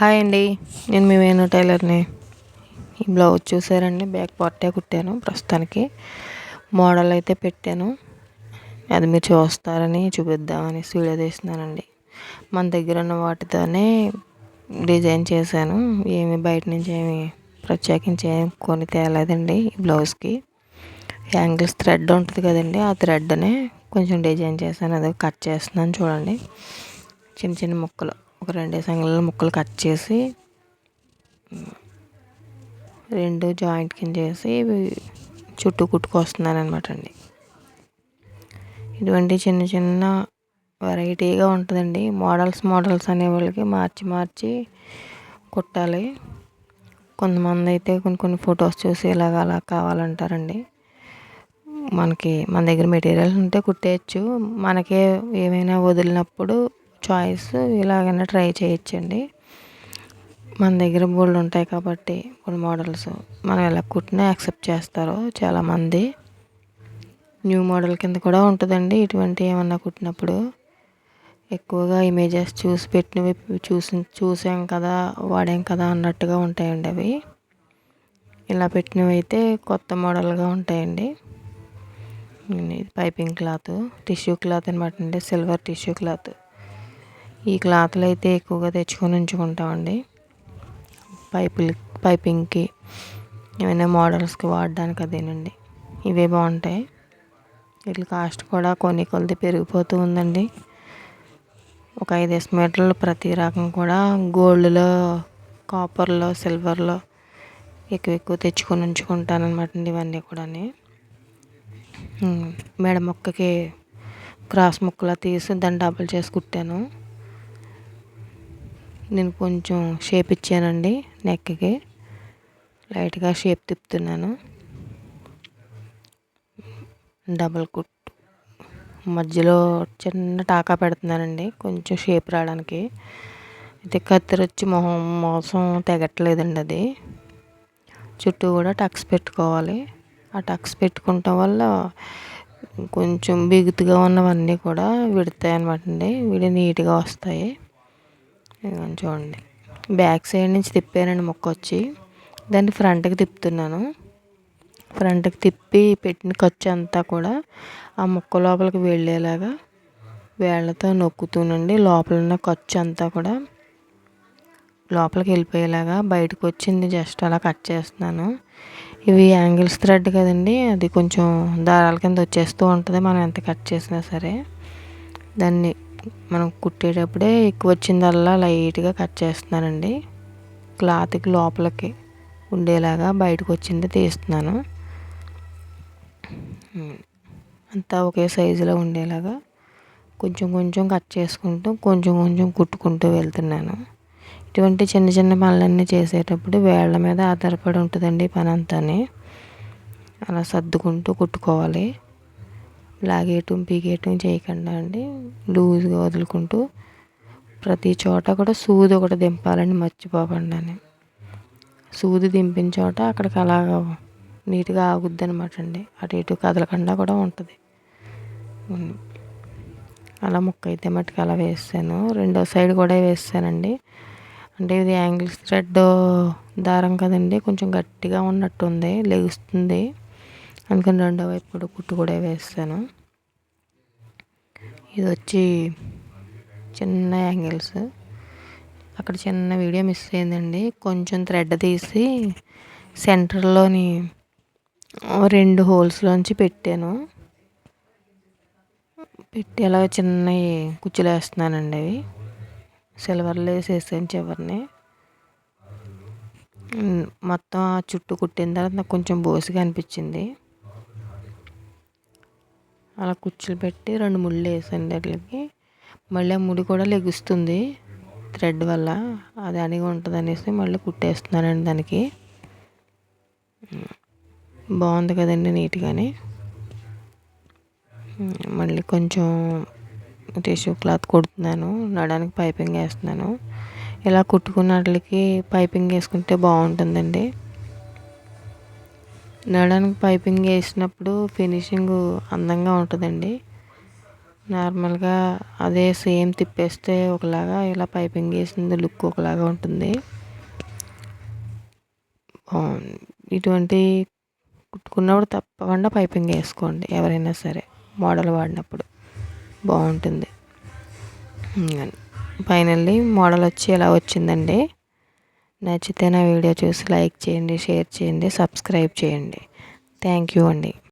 Hi అండి. నేను మీ వేణు టైలర్ని. ఈ బ్లౌజ్ చూసారండి? బ్యాక్ పార్టే కుట్టాను ప్రస్తుతానికి. మోడల్ అయితే పెట్టాను. అది మీరు చూస్తారని చూపిద్దామని వీడియో తీస్తున్నానండి. మన దగ్గర ఉన్న వాటితోనే డిజైన్ చేశాను. ఏమి బయట నుంచి ఏమి ప్రత్యేకించి ఏమి కొని తేలేదండి ఈ బ్లౌజ్కి. యాంగిల్స్ థ్రెడ్ ఉంటుంది కదండి ఆ థ్రెడ్నే కొంచెం డిజైన్ చేశాను. అది కట్ చేస్తున్నాను చూడండి. చిన్న చిన్న ముక్కలు. ఒక రెండు సంగల ముక్కలు కట్ చేసి రెండు జాయింట్ కింద చేసి చుట్టూ కుట్టుకొస్తున్నాను అనమాట అండి. ఇటువంటి చిన్న చిన్న వెరైటీగా ఉంటుందండి. మోడల్స్ మోడల్స్ అనే వాళ్ళకి మార్చి మార్చి కుట్టాలి. కొంతమంది అయితే కొన్ని కొన్ని ఫొటోస్ చూసి ఇలాగ అలా కావాలంటారండి. మనకి మన దగ్గర మెటీరియల్స్ ఉంటే కుట్టేయచ్చు. మనకే ఏమైనా వదిలినప్పుడు చాయిస్ ఇలాగైనా ట్రై చేయొచ్చండి. మన దగ్గర బోల్డ్ ఉంటాయి కాబట్టి కొన్ని మోడల్స్ మనం ఎలా కుట్టినా యాక్సెప్ట్ చేస్తారు చాలామంది. న్యూ మోడల్ కింద కూడా ఉంటుందండి ఇటువంటి ఏమన్నా కుట్టినప్పుడు. ఎక్కువగా ఇమేజెస్ చూసి పెట్టినవి చూసి చూసాం కదా వాడాం కదా అన్నట్టుగా ఉంటాయండి అవి. ఇలా పెట్టినవి అయితే కొత్త మోడల్గా ఉంటాయండి. పైపింగ్ క్లాత్ టిష్యూ క్లాత్ అనమాట అండి సిల్వర్ టిష్యూ క్లాత్. ఈ క్లాత్లు అయితే ఎక్కువగా తెచ్చుకొని ఉంచుకుంటామండి. పైపులు పైపింగ్కి ఏమైనా మోడల్స్కి వాడడానికి అదేనండి. ఇవే బాగుంటాయి. వీటి కాస్ట్ కూడా కొన్ని కొలది పెరిగిపోతూ ఉందండి. ఒక ఐదు మీటర్లు ప్రతి రకం కూడా గోల్డ్లో కాపర్లో సిల్వర్లో ఎక్కువ ఎక్కువ తెచ్చుకొని ఉంచుకుంటాను అనమాట అండి ఇవన్నీ కూడా మెడ మొక్కకి క్రాస్ ముక్కలా తీసి దాన్ని డబుల్ చేసి కుట్టాను. నేను కొంచెం షేప్ ఇచ్చానండి నెక్కి. లైట్గా షేప్ తిప్పుతున్నాను. డబల్ కుట్. మధ్యలో చిన్న టాకా పెడుతున్నానండి కొంచెం షేప్ రావడానికి. అయితే కత్తిరి వచ్చి మొహం మోసం తెగట్లేదండి అది. చుట్టూ కూడా టక్స్ పెట్టుకోవాలి. ఆ టక్స్ పెట్టుకోవటం వల్ల కొంచెం బిగుతుగా ఉన్నవన్నీ కూడా విడతాయి అనమాట అండి. విడి నీట్గా వస్తాయి. చూడండి. బ్యాక్ సైడ్ నుంచి తిప్పానండి మొక్క వచ్చి దాన్ని ఫ్రంట్కి తిప్పుతున్నాను. ఫ్రంట్కి తిప్పి పెట్టిన ఖర్చు అంతా కూడా ఆ మొక్క లోపలికి వెళ్ళేలాగా వేళ్ళతో నొక్కుతూనండి. లోపల ఉన్న ఖర్చు అంతా కూడా లోపలికి వెళ్ళిపోయేలాగా బయటకు వచ్చింది. జస్ట్ అలా కట్ చేస్తున్నాను. ఇవి యాంగిల్స్ థ్రెడ్ కదండి. అది కొంచెం దారాల కింద వచ్చేస్తూ ఉంటుంది. మనం ఎంత కట్ చేసినా సరే. దాన్ని మనం కుట్టేటప్పుడే ఎక్కువ వచ్చిందల్లా లైట్గా కట్ చేస్తున్నానండి. క్లాత్కి లోపలికి ఉండేలాగా బయటకు వచ్చింది తీస్తున్నాను అంతా ఒకే సైజులో ఉండేలాగా కొంచెం కొంచెం కట్ చేసుకుంటూ కొంచెం కొంచెం కుట్టుకుంటూ వెళ్తున్నాను. ఇటువంటి చిన్న చిన్న పనులన్నీ చేసేటప్పుడు వేళ్ళ మీద ఆధారపడి ఉంటుందండి పని అంతా అలా సర్దుకుంటూ కుట్టుకోవాలి. లాగేయటం పీకేయటం చేయకుండా అండి లూజ్గా వదులుకుంటూ ప్రతి చోట కూడా సూది ఒకటి దింపాలని మర్చిపోకండి అని. సూది దింపిన చోట అక్కడికి అలాగ నీట్గా ఆగుద్ది అనమాట అండి. అటు ఇటు కదలకుండా కూడా ఉంటుంది. అలా ముక్క అయితే మట్టుకు అలా వేసాను రెండో సైడ్ కూడా వేసానండి అంటే ఇది యాంగిల్స్ థ్రెడ్ దారం కదండి కొంచెం గట్టిగా ఉన్నట్టుంది లెగుస్తుంది. అందుకని రెండో వైపు కూడా కుట్టు కూడా వేస్తాను. ఇది వచ్చి చిన్న యాంగిల్స్. అక్కడ చిన్న వీడియో మిస్ అయిందండి. కొంచెం థ్రెడ్ తీసి సెంటర్లోని రెండు హోల్స్లోంచి పెట్టాను. పెట్టి అలా చిన్నవి కుచ్చులు వేస్తున్నానండి అవి. సిల్వర్లు వేసేసాను చివరిని. మొత్తం ఆ చుట్టూ కుట్టిన తర్వాత నాకు కొంచెం బోసిగా అనిపించింది. అలా కుచ్చులు పెట్టి రెండు ముళ్ళు వేసాను వాటికి మళ్ళీ ఆ ముడి కూడా లెగుస్తుంది థ్రెడ్ వల్ల. అది అనిగా ఉంటుంది అనేసి మళ్ళీ కుట్టేస్తున్నానండి దానికి. బాగుంది కదండి నీట్గానే. మళ్ళీ కొంచెం టిష్యూ క్లాత్ కుడుతున్నాను. నడానికి పైపింగ్ వేస్తున్నాను. ఇలా కుట్టుకున్నట్లకి పైపింగ్ వేసుకుంటే బాగుంటుందండి. నడానికి పైపింగ్ వేసినప్పుడు ఫినిషింగ్ అందంగా ఉంటుందండి. నార్మల్గా అదే సేమ్ తిప్పేస్తే ఒకలాగా ఇలా పైపింగ్ వేసింది లుక్ ఒకలాగా ఉంటుంది. బాగుంది ఇటువంటి కుట్టుకున్నప్పుడు తప్పకుండా పైపింగ్ వేసుకోండి ఎవరైనా సరే. మోడల్ వాడినప్పుడు బాగుంటుంది. ఫైనల్లీ మోడల్ వచ్చి ఎలా వచ్చిందండి నచ్చితే నా వీడియో చూసి లైక్ చేయండి షేర్ చేయండి సబ్స్క్రైబ్ చేయండి. థ్యాంక్ యూ అండి.